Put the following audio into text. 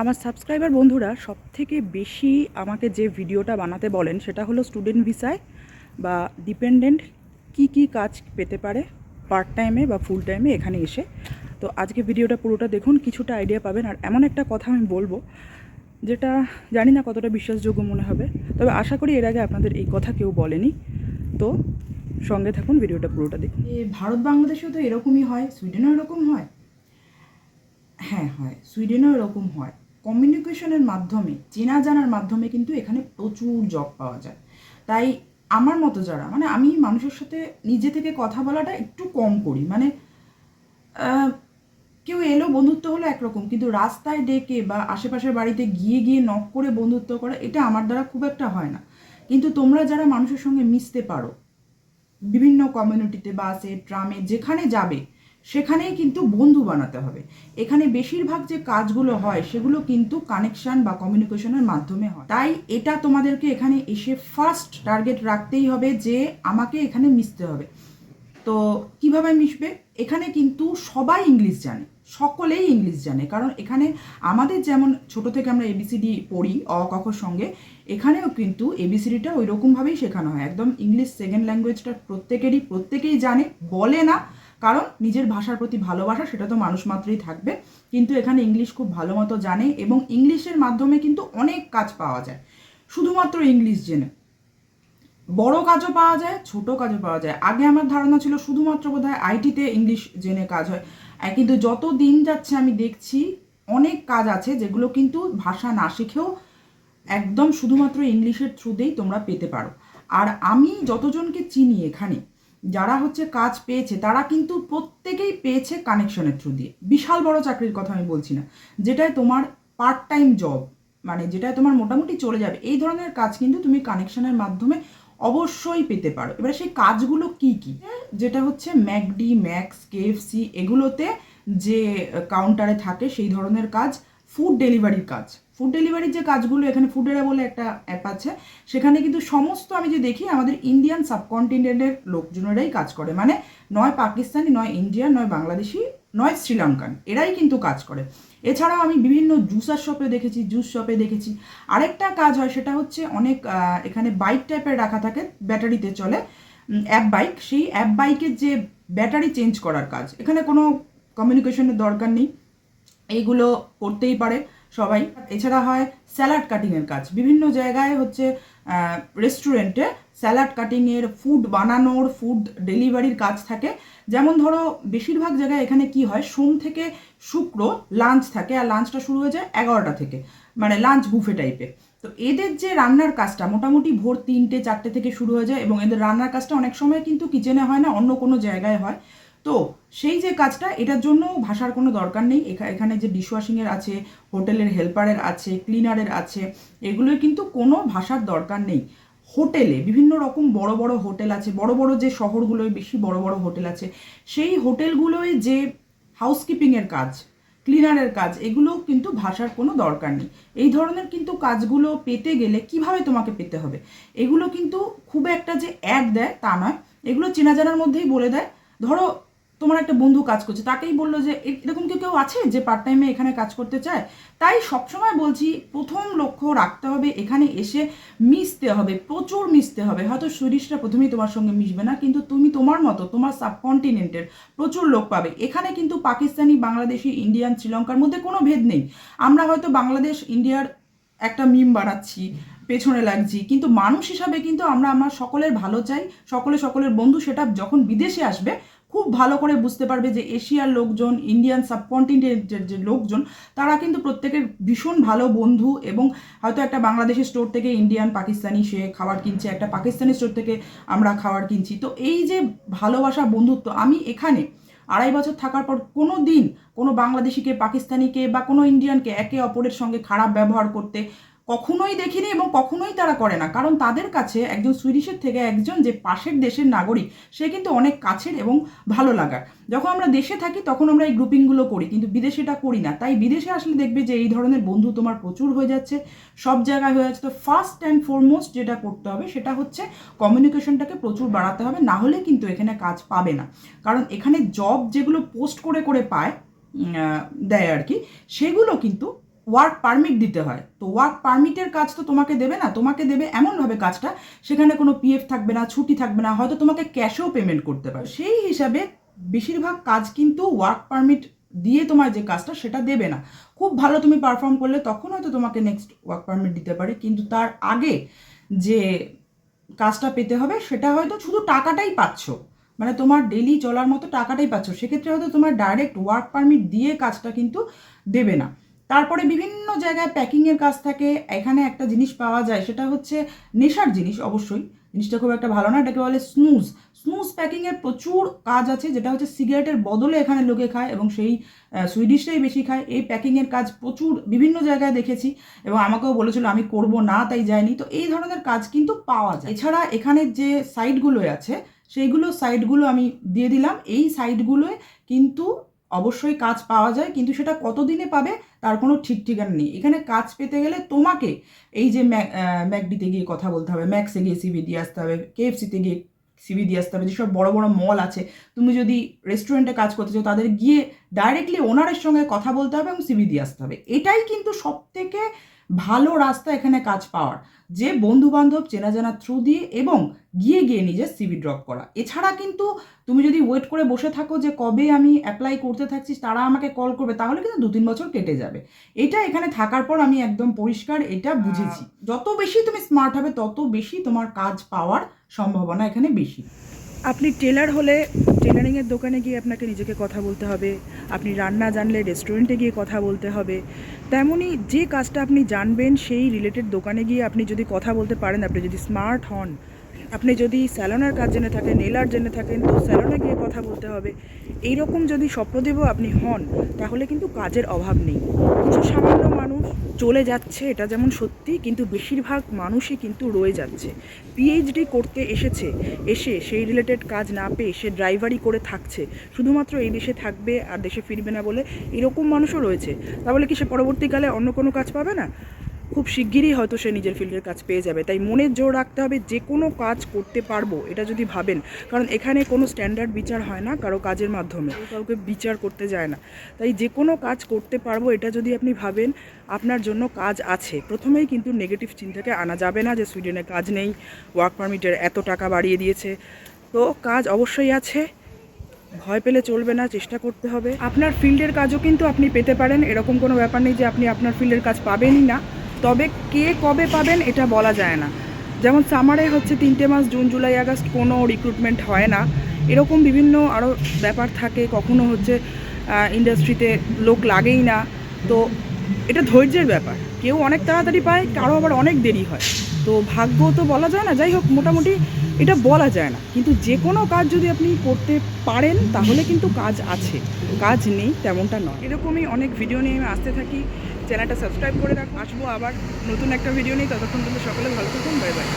আমার সাবস্ক্রাইবার বন্ধুরা সব থেকে বেশি আমাকে যে ভিডিওটা বানাতে বলেন, সেটা হলো স্টুডেন্ট ভিসায় বা ডিপেন্ডেন্ট কি কি কাজ পেতে পারে পার্ট টাইমে বা ফুল টাইমে এখানে এসে। তো আজকে ভিডিওটা পুরোটা দেখুন, কিছুটা আইডিয়া পাবেন। আর এমন একটা কথা আমি বলব, যেটা জানি না কতটা বিশ্বাসযোগ্য মনে হবে, তবে আশা করি এর আগে আপনাদের এই কথা কেউ বলেনি। তো সঙ্গে থাকুন, ভিডিওটা পুরোটা দেখুন। ভারত বাংলাদেশেও তো এরকমই হয়, সুইডেনও এরকম হয়? হ্যাঁ হয়, সুইডেনও এরকম হয়। কমিউনিকেশনের মাধ্যমে, চেনা জানার মাধ্যমে কিন্তু এখানে প্রচুর জব পাওয়া যায়। তাই আমার মতো যারা মানে আমি মানুষের সাথে নিজে থেকে কথা বলাটা একটু কম করি। মানে কেউ এলো, বন্ধুত্ব হলো একরকম, কিন্তু রাস্তায় ডেকে বা আশেপাশের বাড়িতে গিয়ে গিয়ে নক করে বন্ধুত্ব করা, এটা আমার দ্বারা খুব একটা হয় না। কিন্তু তোমরা যারা মানুষের সঙ্গে মিশতে পারো, বিভিন্ন কমিউনিটিতে বাসে ট্রামে যেখানে যাবে সেখানেই কিন্তু বন্ধু বানাতে হবে। এখানে বেশিরভাগ যে কাজগুলো হয়, সেগুলো কিন্তু কানেকশন বা কমিউনিকেশনের মাধ্যমে হয়। তাই এটা তোমাদেরকে এখানে এসে ফার্স্ট টার্গেট রাখতেই হবে যে আমাকে এখানে মিশতে হবে। তো কীভাবে মিশবে? এখানে কিন্তু সবাই ইংলিশ জানে, সকলেই ইংলিশ জানে। কারণ এখানে আমাদের যেমন ছোট থেকে আমরা এবিসিডি পড়ি, অ, ক খর সঙ্গে, এখানেও কিন্তু এবিসিডিটা ওই রকমভাবেই শেখানো হয়। একদম ইংলিশ সেকেন্ড ল্যাঙ্গুয়েজটা প্রত্যেকেরই, প্রত্যেকেই জানে, বলে না কারণ নিজের ভাষার প্রতি ভালোবাসা সেটা তো মানুষ মাত্রই থাকবে। কিন্তু এখানে ইংলিশ খুব ভালো মতো জানে এবং ইংলিশের মাধ্যমে কিন্তু অনেক কাজ পাওয়া যায়। শুধুমাত্র ইংলিশ জেনে। বড় কাজও পাওয়া যায়, ছোট কাজও পাওয়া যায়। আগে আমার ধারণা ছিল শুধুমাত্র বোধ হয় আইটিতে ইংলিশ জেনে কাজ হয়। কিন্তু যত দিন যাচ্ছে আমি দেখছি অনেক কাজ আছে যেগুলো কিন্তু ভাষা না শিখেও একদম শুধুমাত্র ইংলিশের থ্রুতেই তোমরা পেতে পারো। আর আমি যতজনকে চিনি এখানে যারা হচ্ছে কাজ পেয়েছে, তারা কিন্তু প্রত্যেকেই পেয়েছে কানেকশনের থ্রু দিয়ে। বিশাল বড় চাকরির কথা আমি বলছি না। যেটায় তোমার পার্ট টাইম জব মানে যেটায় তোমার মোটামুটি চলে যাবে, এই ধরনের কাজ কিন্তু তুমি কানেকশনের মাধ্যমে অবশ্যই পেতে পারো। এবারে সেই কাজগুলো কি কি? যেটা হচ্ছে ম্যাকডি, ম্যাক্স কেএফসি এগুলোতে যে কাউন্টারে থাকে সেই ধরনের কাজ ফুড ডেলিভারির কাজ। ফুড ডেলিভারির যে কাজগুলো, এখানে ফুডেরা বলে একটা অ্যাপ আছে। সেখানে কিন্তু সমস্ত আমি যে দেখি, আমাদের ইন্ডিয়ান সাবকন্টিনেন্টের লোকজনেরাই কাজ করে। মানে নয় পাকিস্তানি, নয় ইন্ডিয়ান নয় বাংলাদেশি, নয় শ্রীলঙ্কান, এরাই কিন্তু কাজ করে। এছাড়াও আমি বিভিন্ন জুসার শপে দেখেছি জুস শপে দেখেছি। আরেকটা কাজ হয়, সেটা হচ্ছে অনেক এখানে বাইক টাইপের রাখা থাকে, ব্যাটারিতে চলে। অ্যাপ বাইক সেই অ্যাপ বাইকের যে ব্যাটারি চেঞ্জ করার কাজ। এখানে কোনো কমিউনিকেশনের দরকার নেই। এইগুলো করতেই পারে সবাই। এছাড়া হয় স্যালাড কাটিংয়ের কাজ। বিভিন্ন জায়গায় হচ্ছে রেস্টুরেন্টে স্যালাড কাটিংয়ের ফুড বানানোর ফুড ডেলিভারির কাজ থাকে। যেমন ধরো, বেশিরভাগ জায়গায় এখানে কি হয়, সোম থেকে শুক্র লাঞ্চ থাকে আর লাঞ্চটা শুরু হয়ে যায় এগারোটা থেকে মানে লাঞ্চ বুফে টাইপের তো এদের যে রান্নার কাজটা, মোটামুটি ভোর তিনটে, চারটে থেকে শুরু হয়ে যায় এবং এদের রান্নার কাজটা অনেক সময় কিন্তু কিচেনে হয় না, অন্য কোনো জায়গায় হয়। তো সেই যে কাজটা, এটার জন্য ভাষার কোনো দরকার নেই। এখা- এখানে যে ডিশওয়াশিংয়ের আছে, হোটেলের হেল্পারের আছে, ক্লিনারের আছে এগুলোর কিন্তু কোনো ভাষার দরকার নেই। হোটেলে বিভিন্ন রকম বড় বড় হোটেল আছে, বড় বড় যে শহরগুলোয় বেশি বড় বড় হোটেল আছে, সেই হোটেলগুলোয় যে হাউসকিপিংয়ের কাজ, ক্লিনারের কাজ, এগুলো কিন্তু ভাষার কোনো দরকার নেই। এই ধরনের কিন্তু কাজগুলো পেতে গেলে কীভাবে তোমাকে পেতে হবে? এগুলো কিন্তু খুব একটা যে অ্যাড দেয় তা নয়। এগুলো চেনা জানার মধ্যেই বলে দেয়। ধরো তোমার একটা বন্ধু কাজ করছে, তাকেই বলল যে এরকম কেউ কেউ আছে যে পার্ট টাইমে এখানে কাজ করতে চায়? তাই সবসময় বলছি, প্রথম লক্ষ্য রাখতে হবে, এখানে এসে মিশতে হবে, প্রচুর মিশতে হবে। হয়তো সুইডিশরা প্রথমেই তোমার সঙ্গে মিশবে না, কিন্তু তুমি তোমার মতো, তোমার সাবকন্টিনেন্টের প্রচুর লোক পাবে। এখানে কিন্তু পাকিস্তানি, বাংলাদেশি ইন্ডিয়ান শ্রীলঙ্কার মধ্যে কোনো ভেদ নেই। আমরা হয়তো বাংলাদেশ ইন্ডিয়ার একটা মিম বানাচ্ছি, পেছনে লাগছি, কিন্তু মানুষ হিসাবে কিন্তু আমরা আমার সকলের ভালো চাই, সকলে সকলের বন্ধু সেটা যখন বিদেশে আসবে খুব ভালো করে বুঝতে পারবে যে এশিয়ার লোকজন ইন্ডিয়ান সাবকন্টিনেন্টের যে লোকজন, তারা কিন্তু প্রত্যেকের ভীষণ ভালো বন্ধু এবং হয়তো একটা বাংলাদেশের স্টোর থেকে ইন্ডিয়ান পাকিস্তানি সে খাবার কিনছে, একটা পাকিস্তানি স্টোর থেকে আমরা খাবার কিনছি। তো এই যে ভালোবাসা, বন্ধুত্ব, আমি এখানে আড়াই বছর থাকার পর কোনো দিন কোনো বাংলাদেশিকে পাকিস্তানিকে বা কোনো ইন্ডিয়ানকে একে অপরের সঙ্গে খারাপ ব্যবহার করতে কখনোই দেখিনি এবং কখনোই তারা করে না। কারণ তাদের কাছে একজন সুইডিশের থেকে একজন যে পাশের দেশের নাগরিক, সে কিন্তু অনেক কাছের এবং ভালো লাগার। যখন আমরা দেশে থাকি, তখন আমরা এই গ্রুপিংগুলো করি, কিন্তু বিদেশে এটা করি না। তাই বিদেশে আসলে দেখবে যে এই ধরনের বন্ধু তোমার প্রচুর হয়ে যাচ্ছে, সব জায়গায় হয়ে যাচ্ছে। তো ফার্স্ট অ্যান্ড ফরমোস্ট যেটা করতে হবে, সেটা হচ্ছে কমিউনিকেশনটাকে প্রচুর বাড়াতে হবে, না হলে কিন্তু এখানে কাজ পাবে না। কারণ এখানে জব যেগুলো পোস্ট করে করে পায় দেয় আর কি, সেগুলো কিন্তু ওয়ার্ক পারমিট দিতে হয়। তো ওয়ার্ক পারমিটের কাজ তো তোমাকে দেবে না, তোমাকে দেবে এমনভাবে কাজটা, সেখানে কোনো পিএফ থাকবে না, ছুটি থাকবে না, হয়তো তোমাকে ক্যাশেও পেমেন্ট করতে পারে সেই হিসাবে বেশিরভাগ কাজ কিন্তু ওয়ার্ক পারমিট দিয়ে তোমার যে কাজটা সেটা দেবে না। খুব ভালো তুমি পারফর্ম করলে তখন হয়তো তোমাকে নেক্সট ওয়ার্ক পারমিট দিতে পারে, কিন্তু তার আগে যে কাজটা পেতে হবে সেটা হয়তো শুধু টাকাটাই পাচ্ছ। মানে তোমার ডেলি চলার মতো টাকাটাই পাচ্ছ, সেক্ষেত্রে হয়তো তোমার ডাইরেক্ট ওয়ার্ক পারমিট দিয়ে কাজটা কিন্তু দেবে না। তারপরে বিভিন্ন জায়গায় প্যাকিংয়ের কাজ থাকে, এখানে একটা জিনিস পাওয়া যায়, সেটা হচ্ছে নেশার জিনিস অবশ্যই, জিনিসটা খুব একটা ভালো না, এটাকে বলে স্নুজ স্নুজ প্যাকিংয়ের প্রচুর কাজ আছে, যেটা হচ্ছে সিগারেটের বদলে এখানে লোকে খায় এবং সেই সুইডিশটাই বেশি খায়, এই প্যাকিংয়ের কাজ প্রচুর বিভিন্ন জায়গায় দেখেছি এবং আমাকেও বলেছিল আমি করব না, তাই যাইনি, তো এই ধরনের কাজ কিন্তু পাওয়া যায়। এছাড়া এখানে যে সাইটগুলো আছে, সেইগুলো সাইটগুলো আমি দিয়ে দিলাম, এই সাইটগুলোয় কিন্তু অবশ্যই কাজ পাওয়া যায়, কিন্তু সেটা কতদিনে পাবে তার কোনো ঠিক ঠিকানা নেই। এখানে কাজ পেতে গেলে তোমাকে এই যে ম্যাক ম্যাকডিতে গিয়ে কথা বলতে হবে, ম্যাক্সে গিয়ে সিবি দিয়ে আসতে হবে কেএফসিতে গিয়ে সিবি দিয়ে আসতে হবে, যেসব বড় বড় মল আছে, তুমি যদি রেস্টুরেন্টে কাজ করতে চাও, তাদের গিয়ে ডাইরেক্টলি ওনারের সঙ্গে কথা বলতে হবে এবং সিবি দিয়ে আসতে হবে। এটাই কিন্তু সব থেকে ভালো রাস্তা এখানে কাজ পাওয়ার। যে বন্ধু বান্ধব চেনা জানা থ্রু দিয়ে এবং গিয়ে গিয়ে নিজের সিবি ড্রপ করা। এছাড়া কিন্তু তুমি যদি ওয়েট করে বসে থাকো যে কবে আমি অ্যাপ্লাই করতে থাকছি তারা আমাকে কল করবে তাহলে কিন্তু দু তিন বছর কেটে যাবে। এটা এখানে থাকার পর আমি একদম পরিষ্কার এটা বুঝেছি। যত বেশি তুমি স্মার্ট হবে তত বেশি তোমার কাজ পাওয়ার সম্ভাবনা এখানে বেশি। আপনি টেলার হলে টেলারিংয়ের দোকানে গিয়ে আপনাকে নিজেকে কথা বলতে হবে। আপনি রান্না জানলে রেস্টুরেন্টে গিয়ে কথা বলতে হবে। তেমনই যে কাজটা আপনি জানবেন সেই রিলেটেড দোকানে গিয়ে আপনি যদি কথা বলতে পারেন, আপনি যদি স্মার্ট হন, আপনি যদি স্যালনের কাজ জেনে থাকেন, নেলার জেনে থাকেন, তো স্যালনে গিয়ে কথা বলতে হবে। এইরকম যদি স্বপ্নদেবও আপনি হন, তাহলে কিন্তু কাজের অভাব নেই। কিছু সামান্য চলে যাচ্ছে, এটা যেমন সত্যি, কিন্তু বেশিরভাগ মানুষই কিন্তু রয়ে যাচ্ছে। পিএইচডি করতে এসেছে, এসে সেই রিলেটেড কাজ না পেয়ে সে ড্রাইভারি করে থাকছে। শুধুমাত্র এই দেশে থাকবে আর দেশে ফিরবে না বলে এরকম মানুষও রয়েছে। তাহলে কি সে পরবর্তীকালে অন্য কোনো কাজ পাবে না? খুব শিগগিরই হয়তো সে নিজের ফিল্ডের কাজ পেয়ে যাবে। তাই মনের জোর রাখতে হবে যে কোনো কাজ করতে পারব, এটা যদি ভাবেন। কারণ এখানে কোনো স্ট্যান্ডার্ড বিচার হয় না কারও কাজের মাধ্যমে। কেউ কাউকে বিচার করতে যায় না। তাই যে কোনো কাজ করতে পারব, এটা যদি আপনি ভাবেন, আপনার জন্য কাজ আছে। প্রথমেই কিন্তু নেগেটিভ চিন্তাকে আনা যাবে না যে সুইডেনে কাজ নেই ওয়ার্ক পারমিটের এত টাকা বাড়িয়ে দিয়েছে। তো কাজ অবশ্যই আছে। ভয় পেলে চলবে না, চেষ্টা করতে হবে। আপনার ফিল্ডের কাজও কিন্তু আপনি পেতে পারেন। এরকম কোনো ব্যাপার নেই যে আপনি আপনার ফিল্ডের কাজ পাবেনই না। তবে কে কবে পাবেন এটা বলা যায় না। যেমন সামারে হচ্ছে তিনটে মাস জুন, জুলাই, আগস্ট কোনো রিক্রুটমেন্ট হয় না। এরকম বিভিন্ন আরও ব্যাপার থাকে, কখনো হচ্ছে ইন্ডাস্ট্রিতে লোক লাগেই না। তো এটা ধৈর্যের ব্যাপার। কেউ অনেক তাড়াতাড়ি পায়, কারও আবার অনেক দেরি হয়। তো ভাগ্য তো বলা যায় না। যাই হোক, মোটামুটি এটা বলা যায় না। কিন্তু যে কোনো কাজ যদি আপনি করতে পারেন, তাহলে কিন্তু কাজ আছে। কাজ নেই তেমনটা নয়। এরকমই অনেক ভিডিও নিয়ে আমি আসতে থাকি। চ্যানেলটা সাবস্ক্রাইব করে রাখ। আসব আবার নতুন একটা ভিডিও নিয়ে। ততক্ষণ কিন্তু সকলে ভালো থাকুন বাই বাই।